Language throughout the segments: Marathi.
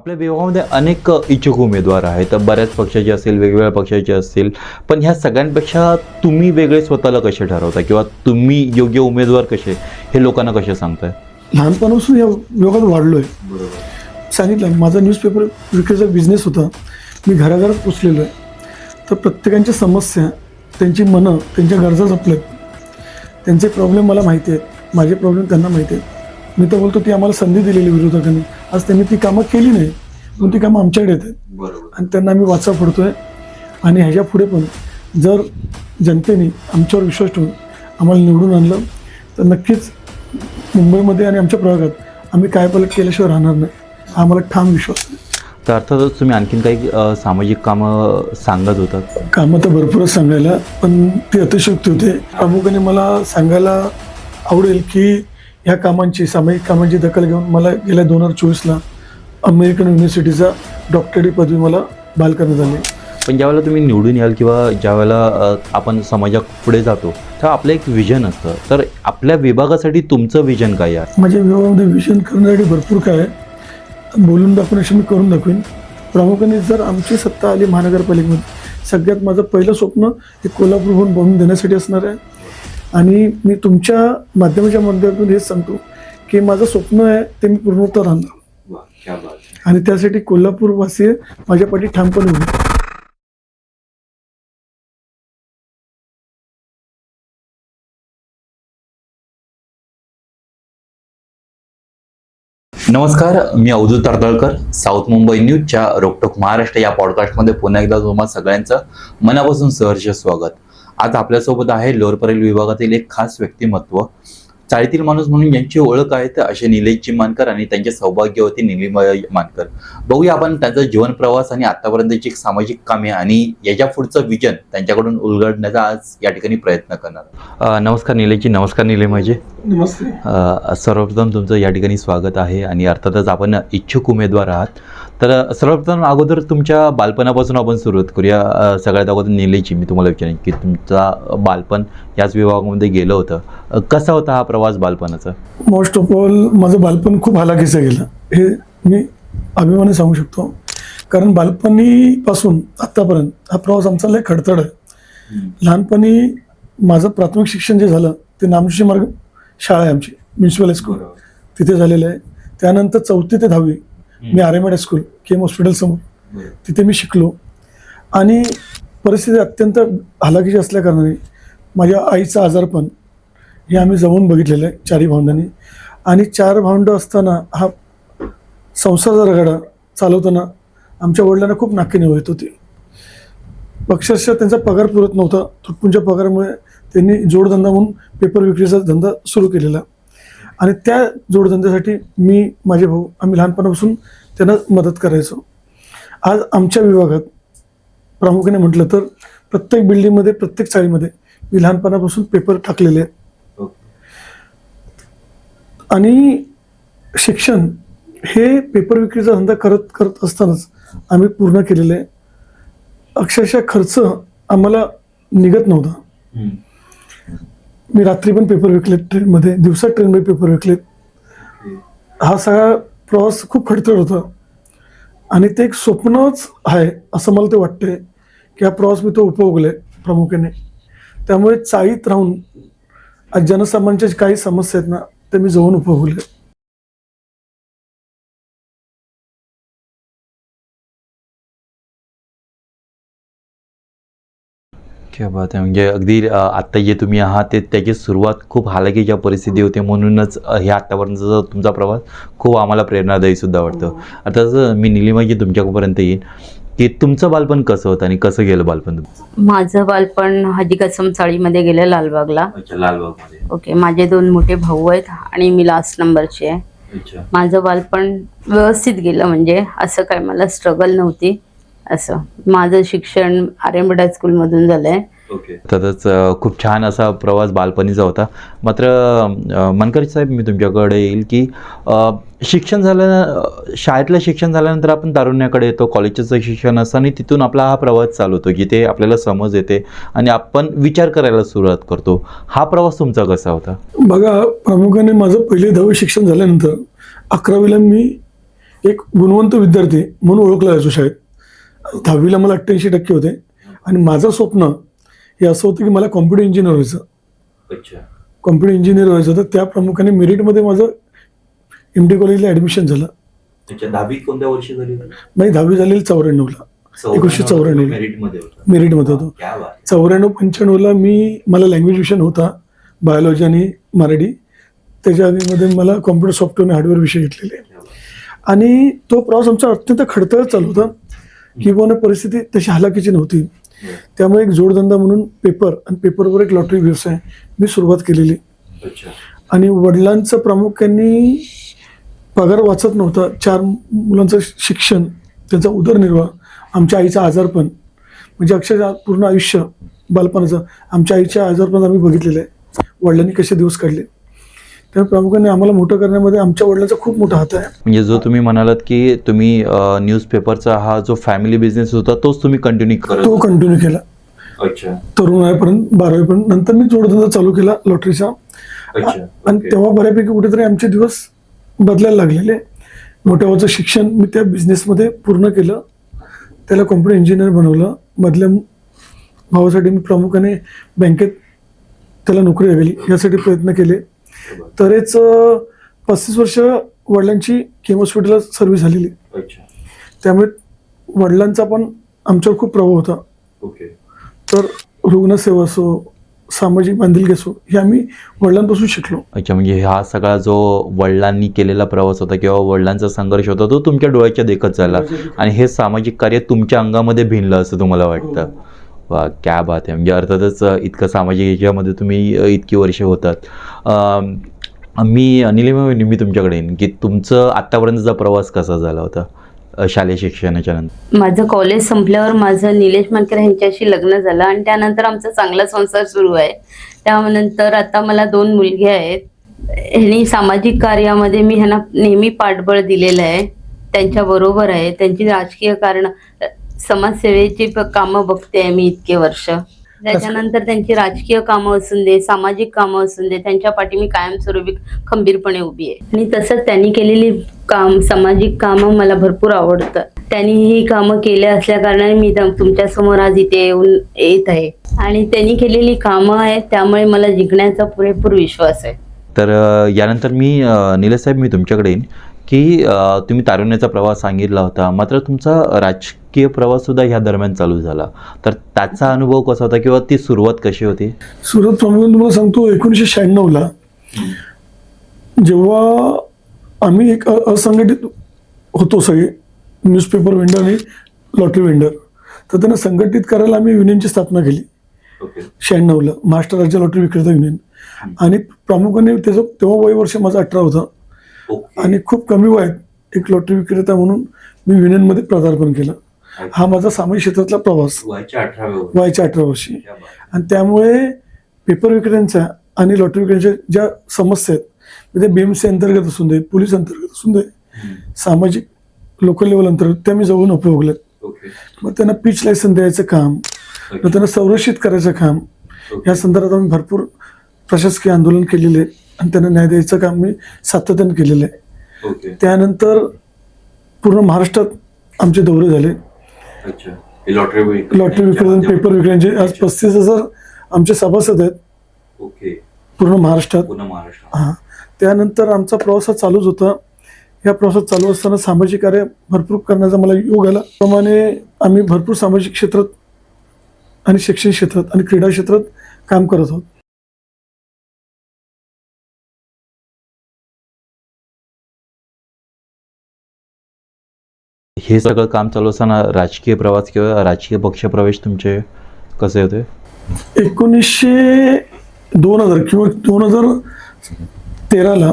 आपल्या विभागामध्ये अनेक इच्छुक उमेदवार आहेत. बऱ्याच पक्षाचे असतील वेगवेगळ्या पक्षाचे असतील. पण ह्या सगळ्यांपेक्षा तुम्ही वेगळे स्वतःला कसे ठरवता किंवा तुम्ही योग्य उमेदवार कसे? हे लोकांना कसे सांगताय? लहानपणापासून या योगात वाढलो आहे सांगितलं माझा न्यूजपेपर विक्रीचा बिझनेस होता. मी घराघरात पोचलेलो आहे तर प्रत्येकांच्या समस्या त्यांची मनं त्यांच्या गरजा जपल्यात. त्यांचे प्रॉब्लेम मला माहिती आहेत. माझे प्रॉब्लेम त्यांना माहिती आहेत. मी तर बोलतो ती आम्हाला संधी दिलेली विरोधकांनी. आज त्यांनी ती कामं केली नाही म्हणून ती कामं आमच्याकडे येतात. आणि त्यांना आम्ही वाचा पडतोय आणि ह्याच्या पुढे पण जर जनतेने आमच्यावर विश्वास ठेवून आम्हाला निवडून आणलं तर नक्कीच मुंबईमध्ये आणि आमच्या प्रभागात आम्ही काय पलट केल्याशिवाय राहणार नाही. हा आम्हाला ठाम विश्वास आहे तर अर्थातच तुम्ही आणखीन काही सामाजिक कामं सांगत होतात कामं तर भरपूरच सांगायला पण ती अतिशयोक्ती होते. प्रामुख्याने मला सांगायला आवडेल की ह्या कामांची सामायिक कामांची दखल घेऊन मला गेल्या दोन हजार चोवीसला अमेरिकन युनिव्हर्सिटीचा डॉक्टरेट पदवी मला बहाल करण्यात आली. पण ज्यावेळेला तुम्ही निवडून याल किंवा ज्यावेळेला आपण समाजात पुढे जातो तर आपलं एक विजन असतं. तर आपल्या विभागासाठी तुमचं विजन काय आहे? माझ्या विभागामध्ये विजन करण्यासाठी भरपूर काय आहे. बोलून दाखवण्याशी मी करून दाखवेन. प्रामुख्याने जर आमची सत्ता आली महानगरपालिकेमध्ये सगळ्यात माझं पहिलं स्वप्न हे कोल्हापूरहून बनवून देण्यासाठी असणार आहे. आणि मी तुमच्या माध्यमाच्या माध्यमातून हेच सांगतो की माझं स्वप्न आहे ते मी पूर्णत्व आणणार आणि त्यासाठी कोल्हापूरवासी माझ्या पाठी ठामपणे आहेत. नमस्कार मी अवधूत तडतळकर साऊथ मुंबई न्यूजच्या रोकटोक महाराष्ट्र या पॉडकास्टमध्ये पुन्हा एकदा तुम्हा सगळ्यांचं मनापासून सहर्ष स्वागत. आज आपल्यासोबत आहे लोअर परेल विभागातील एक खास व्यक्तिमत्व. चाळीतील माणूस म्हणून यांची ओळख आहे तर असे निलेशजी मानकर आणि त्यांचे सौभाग्यवती निलिमा मानकर. बघूया आपण त्यांचा जीवन प्रवास आणि आतापर्यंतची एक सामाजिक कामे आणि याच्या पुढचं विजन त्यांच्याकडून उलगडण्याचा आज या ठिकाणी प्रयत्न करणार. नमस्कार निलेशजी नमस्कार निलिमाजी नमस्ते. अ, सर्वप्रथम तुमचं या ठिकाणी स्वागत आहे आणि अर्थातच आपण इच्छुक उमेदवार आहात. तर सर्वप्रथम अगोदर तुमच्या बालपणापासून आपण सुरुवात करूया. सगळ्यात अगोदर निलेची मी तुम्हाला विचारेन की तुमचा बालपण याच विभागामध्ये गेलं होतं. कसा होता हा प्रवास बालपणाचा? मोस्ट ऑफ ऑल माझं बालपण खूप हालाखीचं गेलं. हे मी अभिमाने सांगू शकतो. कारण बालपणीपासून आत्तापर्यंत हा प्रवास आमचा लय खडतड आहे. लहानपणी माझं प्राथमिक शिक्षण जे झालं ते नामशी मार्ग शाळा आहे आमची म्युन्सिपल हायस्कूल. तिथे झालेलं आहे. त्यानंतर चौथी ते दहावी मी R M Ed high school K M hospital समोर तिथे मी शिकलो. आणि परिस्थिती अत्यंत हालाकीची असल्याकारणाने माझ्या आईचं आजारपण हे आम्ही जवळून बघितलेलं आहे चारही भावंडांनी. आणि चार भावंडं असताना हा संसार रगडा चालवताना आमच्या वडिलांना खूप नाकेने होत होती. अक्षरशः त्यांचा पगार पुरत नव्हता. तुटपुंच्या पगारामुळे त्यांनी जोडधंदा म्हणून पेपर विक्रीचा धंदा सुरू केलेला. आणि त्या जोडधंद्यासाठी मी माझे भाऊ आम्ही लहानपणापासून त्यांना मदत करायचो. आज आमच्या विभागात प्रामुख्याने म्हटलं तर प्रत्येक बिल्डिंगमध्ये प्रत्येक चाळीमध्ये मी लहानपणापासून पेपर टाकलेले आहेत. आणि शिक्षण हे पेपर विक्रीचा धंदा करत करत असतानाच आम्ही पूर्ण केलेलं आहे. अक्षरशः खर्च आम्हाला निघत नव्हता. मी रात्री पण पेपर विकलेत ट्रेनमध्ये दिवसा ट्रेनमध्ये पेपर विकलेत हा सगळा प्रवास खूप खडतर होता. आणि ते एक स्वप्नच आहे असं मला ते वाटतंय की हा प्रवास मी तो उपभोगलाय प्रामुख्याने. त्यामुळे चाळीत राहून आज जनसामान्यांच्या काही समस्या आहेत ना ते मी जवळून उपभोगले. क्या बात आहे. म्हणजे अगदी अ, आत्ता जे तुम्ही आहात ते त्याची सुरुवात खूप हालाकीच्या परिस्थिती होती. म्हणूनच अ, हे आत्तापर्यंतचा तुमचा प्रवास खूप आम्हाला प्रेरणादायी सुद्धा वाटतं. आता जसं मी निलिमाजी तुमच्यापर्यंत येईन की तुमचं बालपण कसं होतं आणि कसं गेलं बालपण तुमचं? माझं बालपण हाजी कसम चाळीमध्ये गेलं लालबागला. अच्छा लालबागमध्ये. ओके माझे दोन मोठे भाऊ आहेत आणि मी लास्ट नंबरची आहे. अच्छा. माझं बालपण व्यवस्थित गेलं म्हणजे असं काय मला स्ट्रगल नव्हती. असं. माझं शिक्षण आर एम बी स्कूलमधून झालं आहे ओके. तसंच अ, खूप छान असा प्रवास बालपणीचा होता. मात्र मनकर साहेब मी तुमच्याकडे येईल की शिक्षण झालं शाळेतलं शिक्षण झाल्यानंतर आपण तारुण्याकडे येतो कॉलेजचं शिक्षण असतं आणि तिथून आपला हा प्रवास चालू होतो जिथे आपल्याला समज येते आणि आपण विचार करायला सुरुवात करतो. हा प्रवास तुमचा कसा होता? बघा प्रामुख्याने माझं पहिले दहावी शिक्षण झाल्यानंतर अकरावीला मी एक गुणवंत विद्यार्थी म्हणून ओळखला जायचो शाळेत. दहावीला मला अठ्ठ्याऐंशी टक्के होते. आणि माझं स्वप्न हे असं होतं की मला कॉम्प्युटर इंजिनियर व्हायचं. अच्छा. कॉम्प्युटर इंजिनियर व्हायचं तर त्या प्रमुखाने मेरिटमध्ये माझं एम डी कॉलेजला ॲडमिशन झालं. दहावी कोणत्या वर्षी झाली नाही दहावी झालेली चौऱ्याण्णवला. एकोणीसशे चौऱ्याण्णव. मेरिटमध्ये होता. मेरिटमध्ये होतो. चौऱ्याण्णव पंच्याण्णवला मी मला लँग्वेज विषय होता बायोलॉजी आणि मराठी. त्याच्या आधीमध्ये मला कॉम्प्युटर सॉफ्टवेअर आणि हार्डवेअर विषय घेतलेले. आणि तो प्रवास आमचा अत्यंत खडतळ चालू होता. किंवा परिस्थिती तशी हलाखीची नव्हती. त्यामुळे एक जोडधंदा म्हणून पेपर आणि पेपरवर एक लॉटरी व्यवसाय मी सुरुवात केलेली. आणि वडिलांचं प्रामुख्याने पगार वाचत नव्हता. चार मुलांचं शिक्षण त्यांचा उदरनिर्वाह आमच्या आईचा आजारपण म्हणजे अक्षरशः पूर्ण आयुष्य बालपणाचं आमच्या आईच्या आजारपण आम्ही बघितलेलं आहे. वडिलांनी कसे दिवस काढले? त्यामुळे प्रामुख्याने आम्हाला मोठं करण्यामध्ये आमच्या वडिलांचा खूप मोठा हात आहे. म्हणजे जो तुम्ही म्हणालात की तुम्ही न्यूजपेपरचा हा जो फॅमिली बिझनेस होता तोच तुम्ही कंटिन्यू करत तो कंटिन्यू केला. अच्छा. तरुण वयापर्यंत बारावीपर्यंत नंतर मी जोडधंदा चालू केला लॉटरीचा. अच्छा आणि. तेव्हा बऱ्यापैकी कुठेतरी आमचे दिवस बदलायला लागलेले. मोठ्या भावाचं शिक्षण मी त्या बिझनेसमध्ये पूर्ण केलं. त्याला कॉम्प्युटर इंजिनियर बनवलं. मधल्या भावासाठी मी प्रामुख्याने बँकेत त्याला नोकरी हवी यासाठी प्रयत्न केले. तरीच पस्तीस वर्ष वडिलांची केम हॉस्पिटलला सर्व्हिस झालेली. अच्छा. त्यामुळे वडिलांचा पण आमच्यावर खूप प्रभाव होता. ओके. तर रुग्णसेवा असो सामाजिक बांधिलकी असो हे आम्ही वडिलांपासून शिकलो. अच्छा म्हणजे हा सगळा जो वडिलांनी केलेला प्रवास होता किंवा वडिलांचा संघर्ष होता तो तुमच्या डोळ्याच्या देखत झाला. आणि हे सामाजिक कार्य तुमच्या अंगामध्ये भिनलं असं तुम्हाला वाटतं? वा क्या बात आहे म्हणजे अर्थातच इतकं सामाजिक याच्यामध्ये तुम्ही इतकी वर्ष होतात. मी निलिमा मी तुमच्याकडे येईन की तुमचं आत्तापर्यंतचा प्रवास कसा झाला होता? शालेय शिक्षणाच्या नंतर. माझं कॉलेज संपल्यावर माझं निलेश मानकर यांच्याशी लग्न झालं आणि त्यानंतर आमचा चांगला संसार सुरू आहे. त्यानंतर आता मला दोन मुलगे आहेत. ह्यांनी सामाजिक कार्यामध्ये मी ह्यांना नेहमी पाठबळ दिलेलं आहे. त्यांच्या बरोबर आहे. त्यांची राजकीय कारण समाजसेवेची कामं बघते मी इतके वर्ष. त्याच्यानंतर त्यांची राजकीय कामं असून दे सामाजिक कामं असून दे त्यांच्या पाठी मी कायमस्वरूपी खंबीरपणे उभी आहे. आणि तसंच त्यांनी केलेली काम सामाजिक कामं मला भरपूर आवडतं. त्यांनी ही कामं केल्या असल्या कारणाने मी तुमच्यासमोर आज इथे येऊन येत आहे. आणि त्यांनी केलेली कामं आहेत त्यामुळे मला जिंकण्याचा पुरेपूर विश्वास आहे. तर यानंतर मी निलेश साहेब मी तुमच्याकडे येईन की तुम्ही तारुण्याचा प्रवास सांगितला होता. मात्र तुमचा राजकीय प्रवास सुद्धा ह्या दरम्यान चालू झाला. तर त्याचा अनुभव कसा होता किंवा ती सुरुवात कशी होती? सुरत प्रमुख तुम्हाला सांगतो एकोणीसशे शहाण्णवला जेव्हा आम्ही एक असंघटित होतो सगळे न्यूजपेपर वेंडर आणि लॉटरी वेंडर तर त्यांना संघटित करायला आम्ही युनियनची स्थापना केली. शहाण्णवला महाराष्ट्र राज्य लॉटरी विक्रेता युनियन आणि प्रामुख्याने त्याचं तेव्हा वय वर्ष माझं अठरा होतं. आणि खूप कमी वयात एक लॉटरी विक्रेता म्हणून मी युनियनमध्ये पदार्पण केलं. हा माझा सामाजिक क्षेत्रातला प्रवास. वयाच्या अठरा वर्षी. आणि त्यामुळे पेपर विक्रेत्यांच्या आणि लॉटरी विक्रेत्यांच्या ज्या समस्या आहेत म्हणजे बीएमसी अंतर्गत असून दे पोलीस अंतर्गत असून दे सामाजिक लोकल लेवल अंतर्गत त्या मी जवळून उपयोगल्यात ओके. मग त्यांना पिच लायसन द्यायचं काम मग त्यांना संरक्षित करायचं काम या संदर्भात आम्ही भरपूर प्रशासकीय आंदोलन केलेले आहे आणि त्यांना न्याय द्यायचं काम मी सातत्याने केलेलं आहे. त्यानंतर पूर्ण महाराष्ट्रात आमचे दौरे झाले. अच्छा. लॉटरी लॉटरी विक्रेते पेपर विक्रेत्यांचे आज पस्तीस हजार आमचे सभासद आहेत. ओके पूर्ण महाराष्ट्रात. पुन्हा महाराष्ट्र हा. त्यानंतर आमचा प्रवास हा चालूच होता. या प्रवासात चालू असताना सामाजिक कार्य भरपूर करण्याचा मला योग आला. प्रमाणे आम्ही भरपूर सामाजिक क्षेत्रात आणि शिक्षण क्षेत्रात आणि क्रीडा क्षेत्रात काम करत आहोत. हे सगळं काम चालू असताना राजकीय प्रवास किंवा राजकीय पक्ष प्रवेश तुमचे कसे होते? एकोणीसशे दोन हजार किंवा दोन हजार तेराला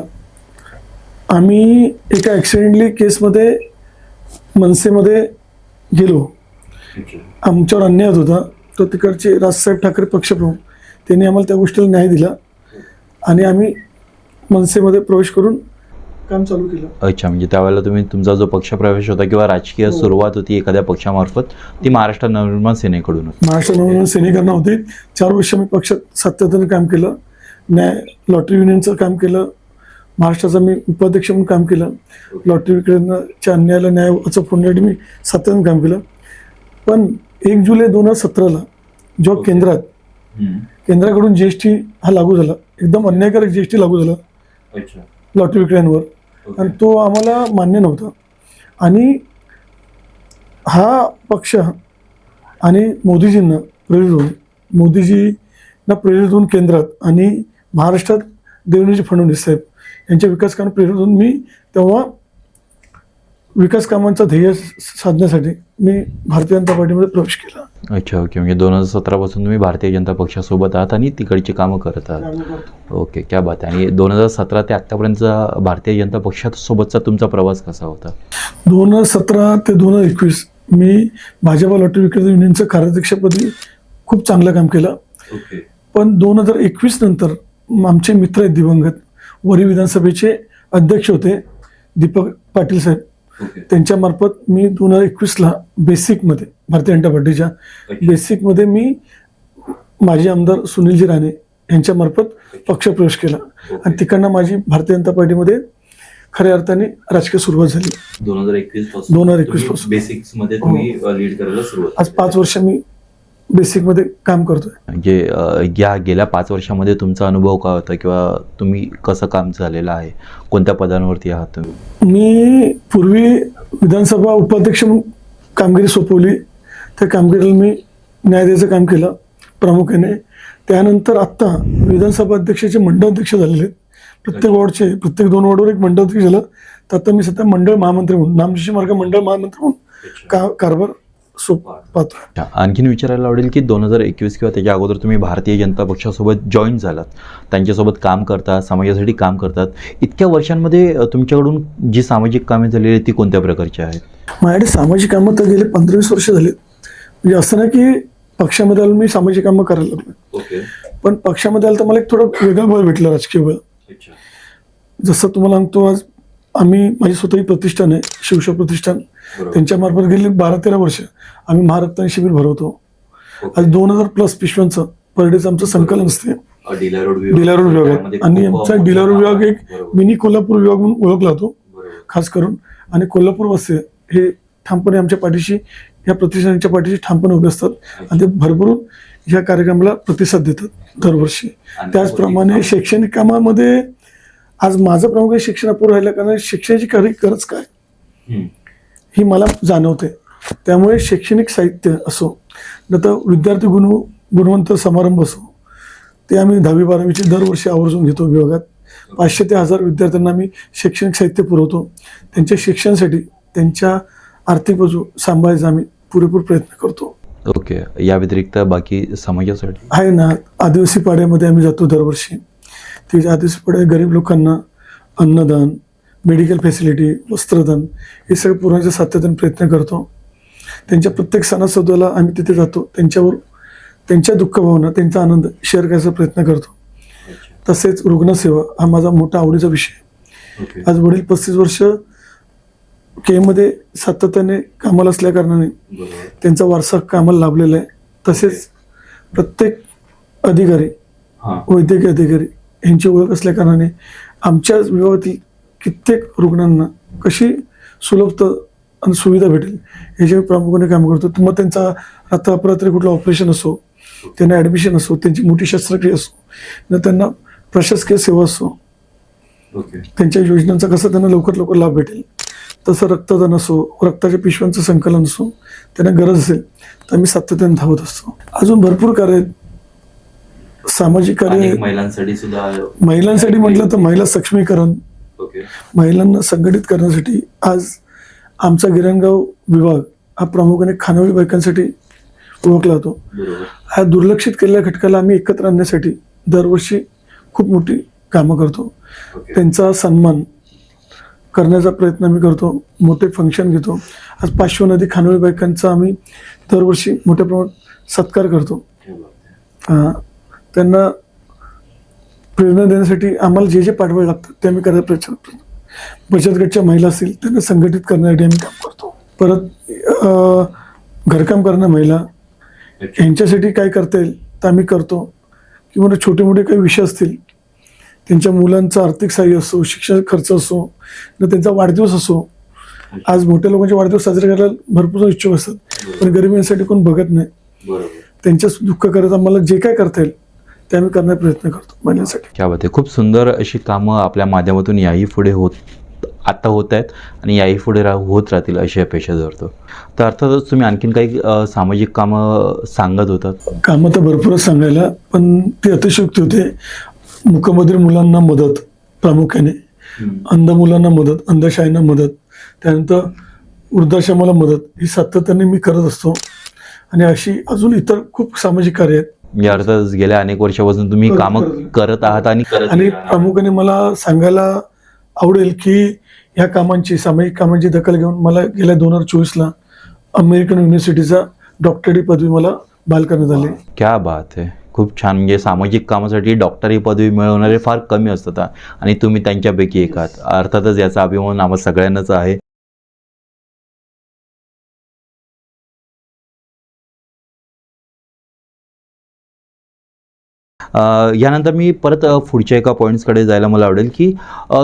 आम्ही एका ॲक्सिडेंटली केसमध्ये मनसेमध्ये गेलो. आमच्यावर अन्याय होत होता. तो तिकडचे राजसाहेब ठाकरे पक्षप्रमुख त्यांनी आम्हाला त्या गोष्टीला न्याय दिला. आणि आम्ही मनसेमध्ये प्रवेश करून काम चालू केलं. अच्छा म्हणजे त्यावेळेला तुम्ही तुमचा जो पक्ष प्रवेश होता किंवा राजकीय हो. सुरुवात होती एखाद्या पक्षामार्फत ती महाराष्ट्र नवनिर्माण सेनेकडून होती महाराष्ट्र नवनिर्माण सेनेकरणं होते. चार वर्ष मी पक्षात सातत्याने काम केलं. न्याय लॉटरी युनियनचं काम केलं. महाराष्ट्राचा मी उपाध्यक्ष म्हणून काम केलं. लॉटरी विक्रेत्यांच्या अन्यायाला न्यायाचं फोडण्यासाठी मी सातत्यानं काम केलं. पण एक जुलै दोन हजार सतराला जेव्हा. केंद्रात. केंद्राकडून जी एस टी हा लागू झाला. एकदम अन्यायकारक जी एस टी लागू झाला. अच्छा. लॉटरी विक्रेत्यांवर. ओके. आणि तो आम्हाला मान्य नव्हता. आणि हा पक्ष आणि मोदीजींना प्रेरित होऊन मोदीजींना प्रेरित होऊन केंद्रात आणि महाराष्ट्रात देवेंद्रजी फडणवीस साहेब यांच्या विकास कामात प्रेरित होऊन मी तेव्हा विकास कामांचा ध्येय साधण्यासाठी मी भारतीय जनता पार्टीमध्ये प्रवेश केला. अच्छा ओके. म्हणजे दोन हजार सतरापासून तुम्ही भारतीय जनता पक्षासोबत आहात आणि तिकडची कामं करत आहात. ओके क्या बात आहे. आणि दोन हजार सतरा ते आत्तापर्यंतचा भारतीय जनता पक्षासोबतचा तुमचा प्रवास कसा होता? दोन हजार सतरा ते दोन हजार एकवीस मी भाजपा लॉटरी विक्रेते युनियनचं कार्याध्यक्षपदी खूप चांगलं काम केलं. पण दोन हजार एकवीस नंतर आमचे मित्र आहेत दिवंगत वरी विधानसभेचे अध्यक्ष होते दीपक पाटील साहेब. त्यांच्यामार्फत मी दोन हजार एकवीसला बेसिकमध्ये भारतीय जनता पार्टीच्या बेसिकमध्ये मी माजी आमदार सुनीलजी राणे यांच्यामार्फत पक्षप्रवेश केला. आणि तिकडनं माझी भारतीय जनता पार्टीमध्ये खऱ्या अर्थाने राजकीय सुरुवात झाली. दोन हजार एकवीसपासून 2021 पासून. बेसिक्समध्ये सुरुवात आज पाच वर्ष मी बेसिकमध्ये काम करतोय. म्हणजे या गेल्या पाच वर्षामध्ये तुमचा अनुभव काय होता किंवा तुम्ही कसं काम झालेलं आहे? कोणत्या पदांवरती आहात तुम्ही? मी पूर्वी विधानसभा उपाध्यक्ष म्हणून कामगिरी सोपवली. त्या कामगिरीला मी न्याय द्यायचं काम केलं प्रामुख्याने. त्यानंतर आत्ता विधानसभा अध्यक्षाचे मंडळ अध्यक्ष झालेले आहेत. प्रत्येक वॉर्डचे प्रत्येक दोन वॉर्डवर एक मंडळ अध्यक्ष झालं. तर आता मी सध्या मंडळ महामंत्री म्हणून नामशेषी मार्ग मंडळ महामंत्री म्हणून का कारभार पाहतो आणखीन विचारायला आवडेल की दोन हजार एकवीस किंवा त्याच्या अगोदर तुम्ही भारतीय जनता पक्षासोबत जॉईन झालात. त्यांच्यासोबत काम करता समाजासाठी काम करतात. इतक्या वर्षांमध्ये तुमच्याकडून जी सामाजिक कामे झालेली आहेत ती कोणत्या प्रकारची आहेत? माझ्याकडे सामाजिक कामं तर गेले पंधरा वीस वर्ष झालीत म्हणजे असं नाही की पक्षामध्ये आलो मी सामाजिक कामं करायला लागलो. ओके. पण पक्षामध्ये आलं तर मला एक थोडं वेगळं बळ भेटलं राजकीय बळ जसं तुम्हाला सांगतो आज आम्ही माझी स्वतःची प्रतिष्ठान आहे शिवशा प्रतिष्ठान. त्यांच्यामार्फत गेली बारा तेरा वर्ष. आम्ही महारक्तान शिबिर भरवतो. आज दोन हजार प्लस पिशव्यांचं पर डेचं आमचं संकलन असते. डीलर रोड विभागात आणि आमचा डिलार विभाग एक मिनी कोल्हापूर विभाग म्हणून ओळखला जातो. खास करून. आणि कोल्हापूर वासी हे ठामपणे आमच्या पाठीशी या प्रतिष्ठानाच्या पाठीशी ठामपणे उभे असतात. आणि ते भरभरून ह्या कार्यक्रमाला प्रतिसाद देतात दरवर्षी. त्याचप्रमाणे शैक्षणिक कामामध्ये आज माझं प्रामुख्याने शिक्षणापूर्व राहिलं कारण शिक्षणाची खरी गरज काय? ही मला जाणवते. त्यामुळे शैक्षणिक साहित्य असो न तर विद्यार्थी गुण गुणवंत समारंभ असो ते आम्ही दहावी बारावीचे दरवर्षी आवर्जून घेतो विभागात. पाचशे ते हजार विद्यार्थ्यांना आम्ही शैक्षणिक साहित्य पुरवतो. त्यांच्या शिक्षणासाठी त्यांच्या आर्थिक बाजू सांभाळायचा आम्ही पुरेपूर प्रयत्न करतो. ओके. या व्यतिरिक्त बाकी समाजासाठी? आहे ना आदिवासी पाड्यामध्ये आम्ही जातो दरवर्षी. ते आदिवासी पाड्या गरीब लोकांना अन्नदान मेडिकल फॅसिलिटी वस्त्रदान हे सगळं पुरवण्याचा सातत्याने प्रयत्न करतो. त्यांच्या प्रत्येक सणासुद्धाला आम्ही तिथे जातो. त्यांच्यावर त्यांच्या दुःख भावना त्यांचा आनंद शेअर करायचा प्रयत्न करतो. तसेच रुग्णसेवा हा माझा मोठा आवडीचा विषय आज वडील पस्तीस वर्ष केमध्ये सातत्याने कामाला असल्या कारणाने त्यांचा वारसा कामाला लाभलेला आहे. तसेच प्रत्येक अधिकारी वैद्यकीय अधिकारी यांची ओळख असल्या कारणाने आमच्या विभागातील कित्येक रुग्णांना कशी सुलभता आणि सुविधा भेटेल याच्यावर प्रामुख्याने काम करतो. मग त्यांचा रात्र अपरात्री कुठलं ऑपरेशन असो त्यांना ॲडमिशन असो त्यांची मोठी शस्त्रक्रिया असो न त्यांना प्रशासकीय सेवा असो त्यांच्या योजनांचा कसा त्यांना लवकर लवकर लाभ भेटेल तसं रक्तदान असो रक्ताच्या पिशव्यांचं संकलन असो त्यांना गरज असेल तर आम्ही सातत्याने धावत असतो. अजून भरपूर कार्य आहेत. सामाजिक कार्य. महिलांसाठी सुद्धा महिलांसाठी म्हटलं तर महिला सक्षमीकरण महिलांना संघटित करण्यासाठी आज आमचा गिरणगाव विभाग हा प्रामुख्याने खानावळी बायकांसाठी ओळखला जातो. ह्या दुर्लक्षित केलेल्या घटकाला आम्ही एकत्र आणण्यासाठी दरवर्षी खूप मोठी कामं करतो. त्यांचा सन्मान करण्याचा प्रयत्न आम्ही करतो. मोठे फंक्शन घेतो. आज पाचशे नदी खानोळी बायकांचा आम्ही दरवर्षी मोठ्या प्रमाणात सत्कार करतो. त्यांना प्रेरणा देण्यासाठी आम्हाला जे जे पाठवावे लागतात ते आम्ही करायचा प्रयत्न करतो. बचत गटच्या महिला असतील त्यांना संघटित करण्यासाठी आम्ही काम करतो. परत घरकाम करणाऱ्या महिला यांच्यासाठी काय करता येईल तर आम्ही करतो. किंवा छोटे मोठे काही विषय असतील त्यांच्या मुलांचं आर्थिक सहाय्य असो शिक्षण खर्च असो न त्यांचा वाढदिवस असो आज मोठ्या लोकांचे वाढदिवस साजरे करायला भरपूर इच्छुक असतात पण गरिबांसाठी कोण बघत नाही. त्यांच्या दुःख करत आम्हाला जे काय करता येईल ते आम्ही करण्याचा प्रयत्न करतो महिलांसाठी क्या बात आहे. खूप सुंदर अशी कामं आपल्या माध्यमातून याही पुढे होत आता होत आहेत आणि याही पुढे रा होत राहतील अशी अपेक्षा धरतो. तर अर्थातच तुम्ही आणखीन काही अ, सामाजिक कामं सांगत होतात? कामं तर भरपूरच सांगायला पण ते अतिशयोक्ती होते. मुकबधीर मुलांना मदत प्रामुख्याने अंध मुलांना मदत अंधशाळेंना मदत त्यानंतर वृद्धाश्रमाला मदत ही सातत्याने मी करत असतो. आणि अशी अजून इतर खूप सामाजिक कार्य आहेत. म्हणजे अर्थातच गेल्या अनेक वर्षापासून तुम्ही कामं करत- आहात आणि करत आणि. प्रामुख्याने मला सांगायला आवडेल की ह्या कामांची सामायिक कामांची दखल घेऊन मला गेल्या दोन हजार चोवीसला अमेरिकन युनिव्हर्सिटीचा डॉक्टरेट पदवी मला बाल करण्यात आली. क्या बात आहे खूप छान. म्हणजे सामाजिक कामासाठी डॉक्टरी पदवी मिळवणारे फार कमी असतात. आणि तुम्ही त्यांच्यापैकी एक आहात. अर्थातच याचा अभिमान आम्हा सगळ्यांनाच आहे. यानंतर मी परत पुढच्या एका पॉईंट्सकडे जायला मला आवडेल की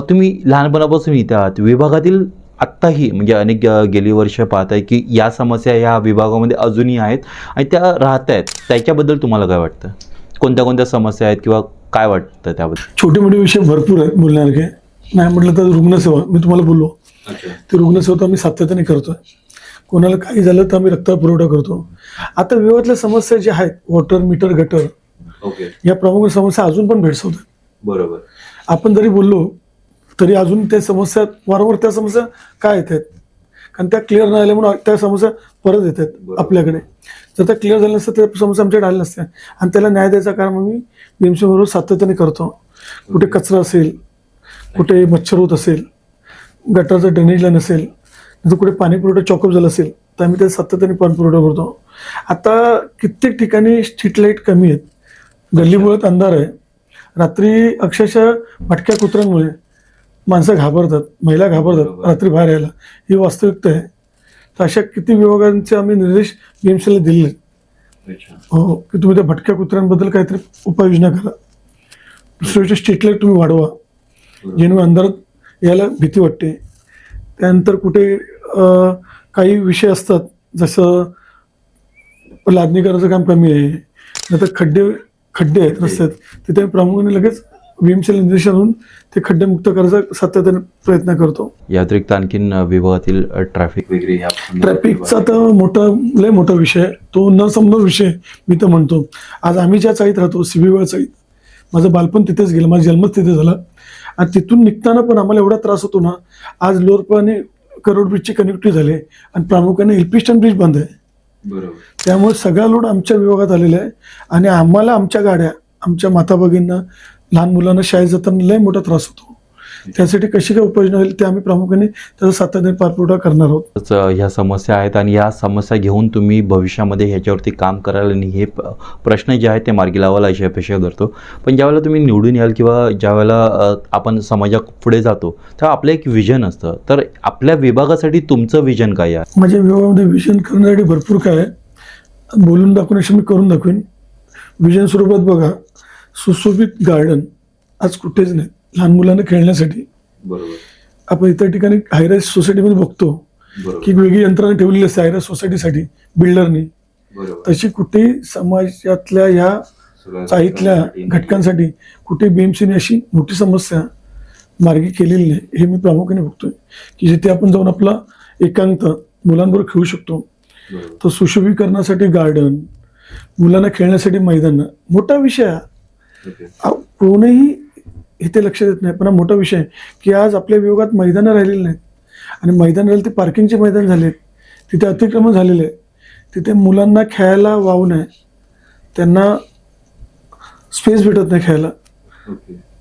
तुम्ही लहानपणापासून इथे आहात. विभागातील आत्ताही म्हणजे अनेक गेली वर्ष पाहत आहे की या समस्या ह्या विभागामध्ये अजूनही आहेत आणि त्या राहत आहेत त्याच्याबद्दल तुम्हाला काय वाटतं? कोणत्या कोणत्या समस्या आहेत किंवा काय वाटतं त्याबद्दल? छोटे मोठे विषय भरपूर आहेत बोलण्यासारखे. नाही म्हटलं तर रुग्णसेवा मी तुम्हाला बोललो. ती रुग्णसेवा तर आम्ही सातत्याने करतोय. कोणाला काही झालं तर आम्ही रक्त पुरवठा करतो. आता विभागातल्या समस्या ज्या आहेत वॉटर मीटर गटर या प्रमुख समस्या अजून पण भेडसावतात. बरोबर. आपण जरी बोललो तरी अजून त्या समस्या वारंवार त्या समस्या काय येत आहेत? कारण त्या क्लिअर नाही आल्या म्हणून त्या समस्या परत येतात. आपल्याकडे. जर त्या क्लिअर झाल्या नसत्या त्या समस्या आमच्याकडे आल्या नसत्या. आणि त्याला न्याय द्यायचा कारण मी बीएमसी बरोबर सातत्याने करतो. कुठे कचरा असेल कुठे मच्छर होत असेल गटारचं ड्रेनेज लाईन असेल जर कुठे पाणी पुरवठा चॉकअप झाला असेल तर आम्ही त्या सातत्याने पाणी पुरवठा करतो. आता कित्येक ठिकाणी स्ट्रीट लाइट कमी आहेत. गल्लीमुळेत अंधार आहे. रात्री अक्षरशः भटक्या कुत्र्यांमुळे माणसं घाबरतात महिला घाबरतात. रात्री बाहेर यायला. ही वास्तविकता आहे. तर अशा किती विभागांचे आम्ही निर्देश बीएमसीला दिले हो की तुम्ही त्या भटक्या कुत्र्यांबद्दल काहीतरी उपाययोजना करा. दुसरी गोष्ट स्ट्रीट लाइट तुम्ही वाढवा. जेणेकरून अंधारात यायला भीती वाटते. त्यानंतर कुठे काही विषय असतात जसं लादणी करायचं काम कमी आहे. नंतर खड्डे खड्डे आहेत रस्त्यात तिथे प्रामुख्याने लगेच बीएमसीला निर्देश आणून ते खड्डे मुक्त करायचा सातत्याने प्रयत्न करतो. या व्यतिरिक्त आणखीन विभागातील ट्रॅफिक वगैरे ट्रॅफिकचा तर मोठा लय मोठा विषय आहे. तो न समजा विषय मी तर म्हणतो. आज आम्ही ज्या चाळीत राहतो सिबीवाळ चाळीत माझं बालपण तिथेच गेलं माझा जन्मच तिथे झाला. आणि तिथून निघताना पण आम्हाला एवढा त्रास होतो ना आज लोरपाने करोड ब्रिजची कनेक्टिव्हिटी झाली आणि प्रामुख्याने एलपिस्टन ब्रिज बंद आहे. बरोबर. त्यामुळे सगळा लोड आमच्या विभागात आलेला आहे. आणि आम्हाला आमच्या गाड्या आमच्या माता भगिनींना लहान मुलांना शाळेत जाताना लय मोठा त्रास होतो. त्यासाठी कशी काय उपाययोजना होईल ते आम्ही प्रामुख्याने त्याचा सातत्याने पाठपुरावा करणार आहोत. ह्या समस्या आहेत आणि या समस्या घेऊन तुम्ही भविष्यामध्ये ह्याच्यावरती काम कराल आणि हे प्रश्न जे आहेत ते मार्गी लावाल अशी अपेक्षा करतो पण ज्यावेळेला तुम्ही निवडून याल किंवा ज्यावेळेला आपण समाजा पुढे जातो तेव्हा आपलं एक विजन असतं. तर आपल्या विभागासाठी तुमचं विजन काय आहे? माझ्या विभागामध्ये विजन करण्यासाठी भरपूर काय आहे. बोलून दाखवण्याशी मी करून दाखवेन. विजन स्वरूपात बघा. सुशोभित गार्डन. आज कुठेच नाही. लहान मुलांना खेळण्यासाठी. बरोबर. आपण इतर ठिकाणी हायराईज सोसायटीमध्ये बघतो की वेगळी यंत्रणा ठेवलेली असते हायराईज सोसायटीसाठी बिल्डरनी तशी कुठेही समाजातल्या ह्या चाळीतल्या घटकांसाठी कुठे बीएमसीने अशी मोठी समस्या मार्गी केलेली नाही हे मी प्रामुख्याने बघतोय. की जिथे आपण जाऊन आपला एकांत मुलांबरोबर खेळू शकतो. तर सुशोभीकरणासाठी गार्डन मुलांना खेळण्यासाठी मैदान मोठा विषय आहे हा. इथे लक्ष देत नाही. पण हा मोठा विषय की आज आपल्या विभागात मैदानं राहिलेली नाहीत. आणि मैदान राहिले ते पार्किंगचे मैदान झालेत. तिथे अतिक्रमण झालेले आहे तिथे मुलांना खेळायला वाव नाही. त्यांना स्पेस भेटत नाही खेळायला.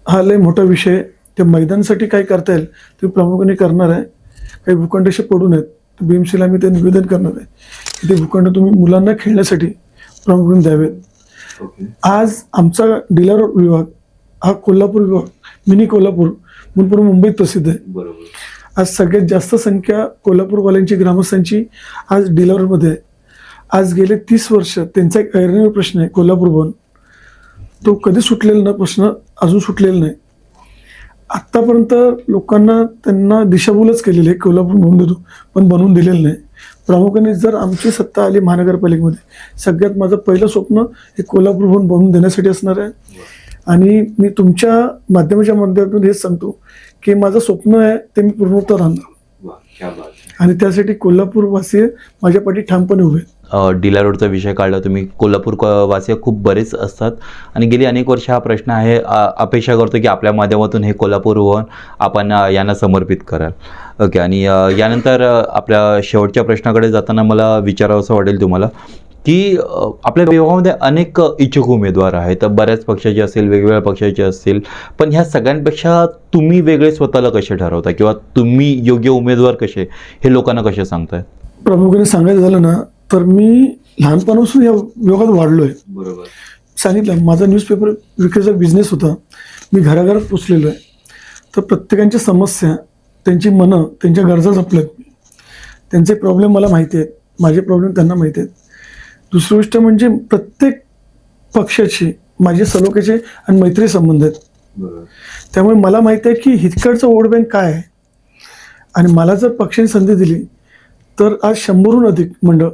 हा लय मोठा विषय. त्या मैदानासाठी काय करता येईल ते प्रामुख्याने करणार आहे. काही भूखंड असे पडून आहेत तर बीएमसीला आम्ही ते निवेदन करणार आहे की ते भूखंड तुम्ही मुलांना खेळण्यासाठी प्रामुख्याने द्यावेत. आज आमचा डीलर विभाग हा कोल्हापूर विभाग मिनी कोल्हापूर म्हणून पूर्ण मुंबईत प्रसिद्ध आहे. बरोबर. आज सगळ्यात जास्त संख्या कोल्हापूरवाल्यांची ग्रामस्थांची आज डीलरमध्ये आहे. आज गेले तीस वर्ष त्यांचा एक ऐरणीय प्रश्न आहे कोल्हापूर भवन. तो कधी सुटलेला ना प्रश्न अजून सुटलेला नाही. आत्तापर्यंत लोकांना त्यांना दिशाभूलच केलेली आहे कोल्हापूर बनवून देतो पण बनवून दिलेलं नाही. प्रामुख्याने जर आमची सत्ता आली महानगरपालिकेमध्ये सगळ्यात माझं पहिलं स्वप्न हे कोल्हापूर भवन बनवून देण्यासाठी असणार आहे. आणि मी तुमच्या माध्यमाच्या माध्यमातून हेच सांगतो की माझं स्वप्न आहे ते मी पूर्णत्व आणणार आणि त्यासाठी कोल्हापूर वासी माझ्या पाठी ठामपणे उभे डिला रोडचा विषय काढला तुम्ही. कोल्हापूर क- वासी खूप बरेच असतात. आणि गेली अनेक वर्ष हा प्रश्न आहे. अपेक्षा करतो की आपल्या माध्यमातून हे कोल्हापूर भवन आपण यांना समर्पित कराल. ओके आणि यानंतर आपल्या शेवटच्या प्रश्नाकडे जाताना मला विचारावंसं वाटेल तुम्हाला. की आपल्या विभागामध्ये अनेक इच्छुक उमेदवार आहेत. बऱ्याच पक्षाचे असतील वेगवेगळ्या पक्षाचे असतील. पण ह्या सगळ्यांपेक्षा तुम्ही वेगळे स्वतःला कसे ठरवता? किंवा तुम्ही योग्य उमेदवार कसे? हे लोकांना कसे सांगताय प्रामुख्याने सांगायचं झालं ना तर मी लहानपणापासून या विभागात वाढलो आहे बरोबर. सांगितलं माझा न्यूजपेपर विक्रीचा बिझनेस होता. मी घराघरात पोचलेलो आहे. तर प्रत्येकांच्या समस्या त्यांची मनं त्यांच्या गरजा जपल्यात मी. त्यांचे प्रॉब्लेम मला माहिती आहेत. माझे प्रॉब्लेम त्यांना माहिती आहेत. दुसरी गोष्ट म्हणजे प्रत्येक पक्षाची माझे सलोख्याचे आणि मैत्री संबंध आहेत. त्यामुळे मला माहिती आहे की हितकडचं वोट बँक काय आहे? आणि मला जर पक्षाने संधी दिली तर आज शंभरहून अधिक मंडळ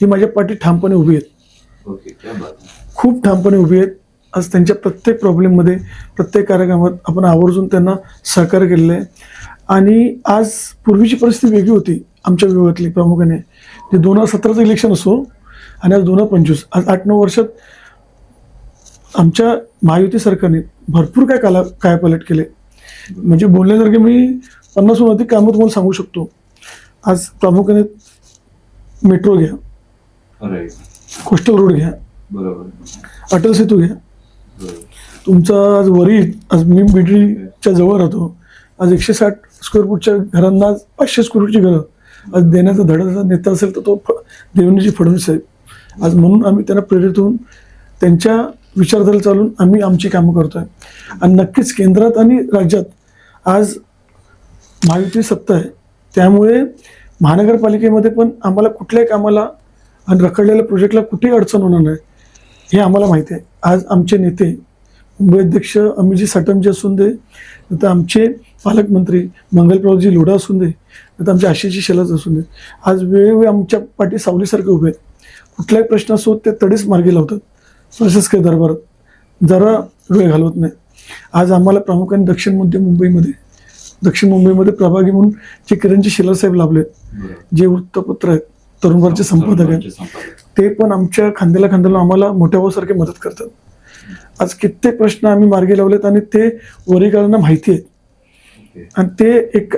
ही माझ्या पाठी ठामपणे उभी आहेत. खूप ठामपणे उभी आहेत. आज त्यांच्या प्रत्येक प्रॉब्लेममध्ये प्रत्येक कार्यक्रमात आपण आवर्जून त्यांना सहकार्य केलेलं आहे. आणि आज पूर्वीची परिस्थिती वेगळी होती आमच्या विभागातली प्रामुख्याने जे दोन हजार सतराचं इलेक्शन असो आणि आज दोन हजार पंचवीस. आज आठ नऊ वर्षात आमच्या महायुती सरकारने भरपूर काय काला कायापालट केले. म्हणजे बोलण्यासारखे मी पन्नासहून अधिक कामं तुम्हाला सांगू शकतो. आज प्रामुख्याने मेट्रो घ्या. कोस्टल रोड घ्या. अटल सेतू घ्या. तुमचा आज वरी आज मी बिडरीच्या जवळ राहतो. आज एकशे साठ स्क्वेअर फूटच्या घरांना आज पाचशे स्क्वेअर फूटची घरं. आज देण्याचा धडाचा नेता असेल तर तो देवेंद्रजी फडणवीस साहेब. आज म्हणून आम्ही त्यांना प्रेरित होऊन त्यांच्या विचारधारा चालून आम्ही आमची कामं करतो आहे आणि नक्कीच केंद्रात आणि राज्यात आज महायुती सत्ता आहे. त्यामुळे महानगरपालिकेमध्ये पण आम्हाला कुठल्याही कामाला आणि रखडलेल्या प्रोजेक्टला कुठेही अडचण होणार नाही हे आम्हाला माहिती आहे. आज आमचे नेते मुंबई अध्यक्ष अमितजी साटमजी असून दे तर आमचे पालकमंत्री मंगलप्रभूजी लोढा असून दे तर आमचे आशिषजी शेलाज असून दे आज वेळोवेळी आमच्या पाठी सावलीसारखे उभे आहेत. कुठलाही प्रश्न असो ते तडीच मार्गी लावतात. प्रशासकीय दरबारात जरा वेळ घालवत नाही. आज आम्हाला प्रामुख्याने दक्षिण मध्य मुंबईमध्ये दक्षिण मुंबईमध्ये प्रभागी म्हणून जे किरणजी शेलार साहेब लाभलेत जे वृत्तपत्र आहेत तरुण भारतचे संपादक आहेत ते पण आमच्या खांद्याला खांद्याला आम्हाला मोठ्या भावासारखे मदत करतात. आज कित्येक प्रश्न आम्ही मार्गी लावलेत आणि ते वरिकारांना माहिती आहेत. आणि ते एक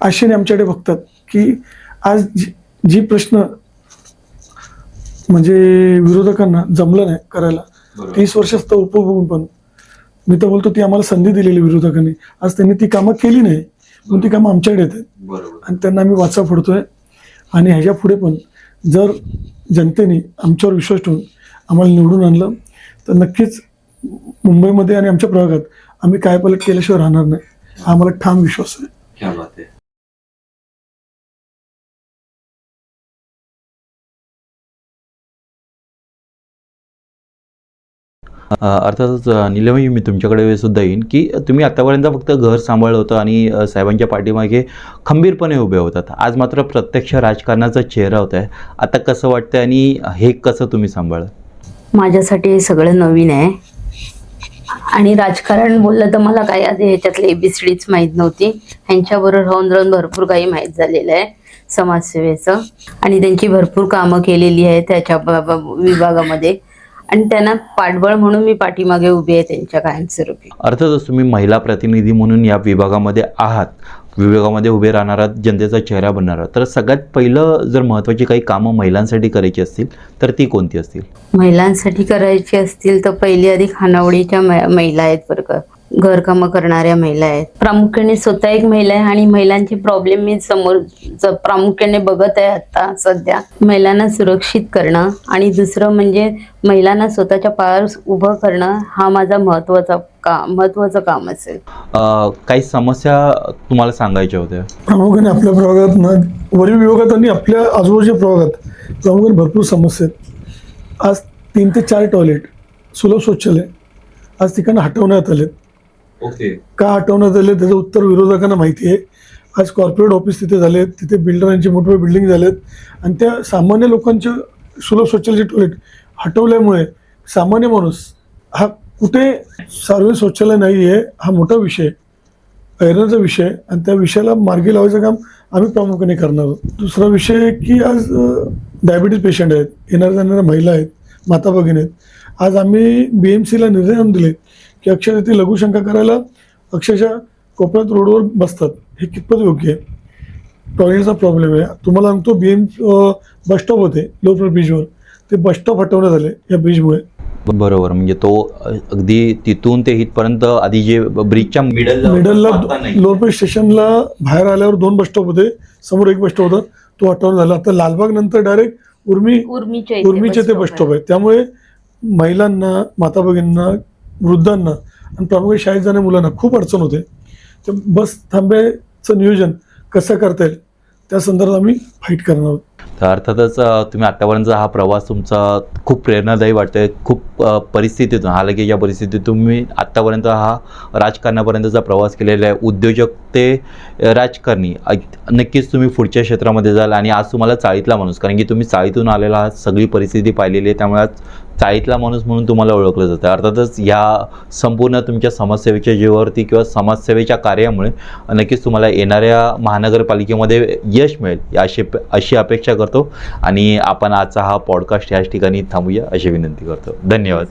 आशेने आमच्याकडे बघतात की आज जी जी प्रश्न म्हणजे विरोधकांना जमलं नाही करायला. तीस वर्षात तर उपभोगून पण. मी तर बोलतो ती आम्हाला संधी दिलेली विरोधकांनी. आज त्यांनी ती कामं केली नाही म्हणून ती कामं आमच्याकडे येतात आणि त्यांना आम्ही वाचा फोडतोय. आणि ह्याच्या पुढे पण जर जनतेने आमच्यावर विश्वास ठेवून आम्हाला निवडून आणलं तर नक्कीच मुंबईमध्ये आणि आमच्या प्रभागात आम्ही काय पालट केल्याशिवाय राहणार नाही. हा. आम्हाला ठाम विश्वास आहे. अर्थातच अ, मी तुमच्याकडे सुद्धा येईन की तुम्ही आतापर्यंत फक्त घर सांभाळलं होतं आणि साहेबांच्या पाठीमागे खंबीरपणे उभे होतात. आज मात्र प्रत्यक्ष राजकारणाचा चेहरा होत आहे. आता कसं वाटतं आणि हे कसं तुम्ही सांभाळ माझ्यासाठी सगळं नवीन आहे. आणि राजकारण बोललं तर मला काही आधी ह्याच्यातली एबीसीडीच माहीत नव्हती. ह्यांच्याबरोबर राहून राहून भरपूर काही माहीत झालेलं आहे समाजसेवेचं. आणि त्यांची भरपूर कामं केलेली आहेत त्याच्या विभागामध्ये. आणि त्यांना पाठबळ म्हणून मी पाठीमागे उभी आहे त्यांच्या कायमस्वरूपी. अर्थातच तुम्ही महिला प्रतिनिधी म्हणून या विभागामध्ये आहात. विभागामध्ये उभे राहणारा जनतेचा चेहरा बनणारा तर सगळ्यात पहिलं जर महत्त्वाची काही कामं महिलांसाठी करायची असतील तर ती कोणती असतील? महिलांसाठी करायची असतील तर पहिली आधी खानावळीच्या महिला आहेत बरं का. घरकामं करणाऱ्या महिला आहेत. प्रामुख्याने स्वतः एक महिला आहे आणि महिलांचे प्रॉब्लेम मी समोर प्रामुख्याने बघत आहे आता सध्या. महिलांना सुरक्षित करणं आणि दुसरं म्हणजे महिलांना स्वतःच्या पायावर उभं करणं हा माझा महत्त्वाचा का महत्वाचं काम असेल. काही समस्या तुम्हाला सांगायच्या होत्या? प्रामुख्याने आपल्या प्रभागात ना वरील विभागात आणि आपल्या आजूबाजूच्या प्रभागात प्रामुख्याने भरपूर समस्या आहेत. आज तीन ते चार टॉयलेट सुलभ शौचालय. आज तिकडनं हटवण्यात आलेत. ओके. का हटवण्यात आले त्याचं उत्तर विरोधकांना माहिती आहे. आज कॉर्पोरेट ऑफिस तिथे झाले तिथे बिल्डरांची मोठमोठे बिल्डिंग झालेत. आणि त्या सामान्य लोकांच्या सुलभ शौचालयाचे टॉयलेट हटवल्यामुळे सामान्य माणूस हा कुठे सार्वजनिक शौचालय नाही आहे हा मोठा विषय ऐरणाचा विषय. आणि त्या विषयाला मार्गी लावायचं काम आम्ही प्रामुख्याने करणार आहोत. दुसरा विषय आहे की आज डायबिटीज पेशंट आहेत येणाऱ्या जाणाऱ्या महिला आहेत माता भगिनी आहेत. आज आम्ही बी एम सीला निर्णय आणून दिले. की अक्षरशः ते लघुशंका करायला अक्षरशः कोपऱ्यात रोडवर बसतात. हे कितपत योग्य आहे? टॉयलेटचा प्रॉब्लेम आहे. तुम्हाला सांगतो बी एम बसस्टॉप होते लोपर ब्रिजवर ते बसस्टॉप हटवण्यात आले या ब्रिजमुळे बरोबर. म्हणजे तो अगदी तिथून ते इथपर्यंत आधी जे ब्रिजच्या मिडल मिडलला लोअर स्टेशनला बाहेर आल्यावर दोन बस स्टॉप होते. समोर एक बस स्टॉप होता. तो हटवून झाला आता लालबाग नंतर डायरेक्ट उर्मी उर्मीचे ते बस स्टॉप आहे. त्यामुळे महिलांना माता भगिनींना वृद्धांना आणि प्रामुख्याने शाळेत जाणाऱ्या मुलांना खूप अडचण होते. तर बस थांब्याचं नियोजन कसं करता येईल त्या संदर्भात आम्ही फाईट करणार आहोत. तर अर्थातच तुम्ही आतापर्यंतचा हा प्रवास तुमचा खूप प्रेरणादायी वाटतोय. खूप परिस्थितीतून परिस्थितीतून हालाकी या परिस्थितीत तुम्ही आत्तापर्यंत हा राजकारणापर्यंतचा प्रवास केलेला आहे. उद्योजक ते राजकारणी. नक्कीच तुम्ही पुढच्या क्षेत्रामध्ये जाल आणि आज तुम्हाला चाळीतला माणूस. कारण की तुम्ही चाळीतून आलेला आहात सगळी परिस्थिती पाहिलेली आहे. त्यामुळे आज चाळीतला माणूस म्हणून तुम्हाला ओळखलं जातं. अर्थातच या संपूर्ण तुमच्या समाजसेवेच्या जीवावरती किंवा समाजसेवेच्या कार्यामुळे नक्कीच तुम्हाला येणाऱ्या महानगरपालिकेमध्ये यश मिळेल अशी अशी अपेक्षा करतो. आणि आपण आजचा हा पॉडकास्ट याच ठिकाणी थांबूया अशी विनंती करतो. धन्यवाद.